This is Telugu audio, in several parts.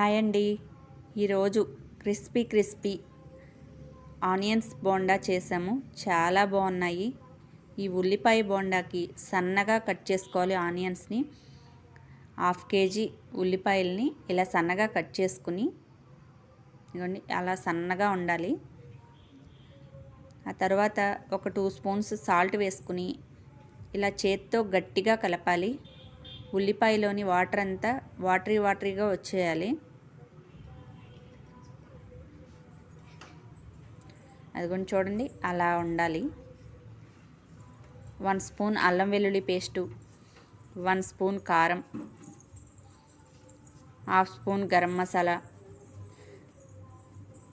హాయ్ అండి. ఈరోజు క్రిస్పీ క్రిస్పీ ఆనియన్స్ బోండా చేసాము. చాలా బాగున్నాయి. ఈ ఉల్లిపాయ బోండాకి సన్నగా కట్ చేసుకోవాలి ఆనియన్స్ని. హాఫ్ కేజీ ఉల్లిపాయల్ని ఇలా సన్నగా కట్ చేసుకుని ఇవ్వండి అలా సన్నగా ఉండాలి. ఆ తర్వాత ఒక టూ స్పూన్స్ సాల్ట్ వేసుకుని ఇలా చేత్తో గట్టిగా కలపాలి. ఉల్లిపాయలోని వాటర్ అంతా వాటరీ వాటరీగా వచ్చేయాలి. అది కొంచెం చూడండి అలా ఉండాలి. వన్ స్పూన్ అల్లం వెల్లుల్లి పేస్టు వన్ స్పూన్ కారం హాఫ్ స్పూన్ గరం మసాలా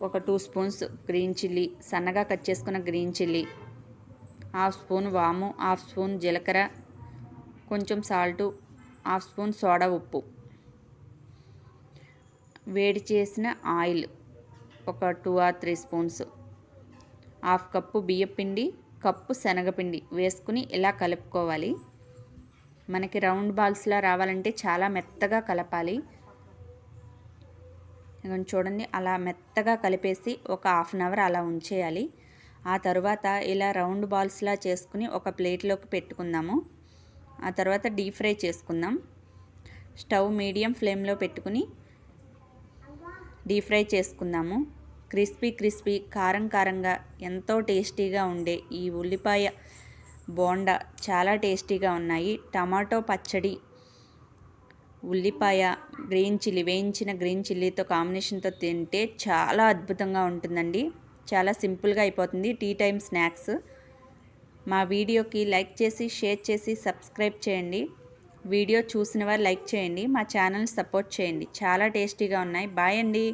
ఒక టూ స్పూన్స్ గ్రీన్ చిల్లీ సన్నగా కట్ చేసుకున్న గ్రీన్ చిల్లీ హాఫ్ స్పూన్ వాము హాఫ్ స్పూన్ జీలకర్ర కొంచెం సాల్టు హాఫ్ స్పూన్ సోడా ఉప్పు. వేడి చేసిన ఆయిల్ ఒక two or three spoons. Half cup బియ్యపిండి కప్పు శనగపిండి వేసుకుని ఇలా కలుపుకోవాలి. మనకి రౌండ్ బాల్స్లా రావాలంటే చాలా మెత్తగా కలపాలి. చూడండి అలా మెత్తగా కలిపేసి ఒక హాఫ్ అన్ అవర్ అలా ఉంచేయాలి. ఆ తర్వాత ఇలా రౌండ్ బాల్స్లా చేసుకుని ఒక ప్లేట్లోకి పెట్టుకుందాము. ఆ తర్వాత డీప్ ఫ్రై చేసుకుందాం. స్టవ్ మీడియం ఫ్లేమ్లో పెట్టుకుని డీప్ ఫ్రై చేసుకుందాము. క్రిస్పీ క్రిస్పీ కారం కారంగా ఎంతో టేస్టీగా ఉండే ఈ ఉల్లిపాయ బోండా చాలా టేస్టీగా ఉన్నాయి. టమాటో పచ్చడి ఉల్లిపాయ గ్రీన్ చిల్లీ వేయించిన గ్రీన్ చిల్లీతో కాంబినేషన్తో తింటే చాలా అద్భుతంగా ఉంటుందండి. చాలా సింపుల్గా అయిపోతుంది టీ టైమ్ స్నాక్స్. మా వీడియోకి లైక్ చేసి షేర్ చేసి సబ్స్క్రైబ్ చేయండి. వీడియో చూసిన వారు లైక్ చేయండి. మా ఛానల్ సపోర్ట్ చేయండి. చాలా టేస్టీగా ఉన్నాయి. బాయ్ అండి.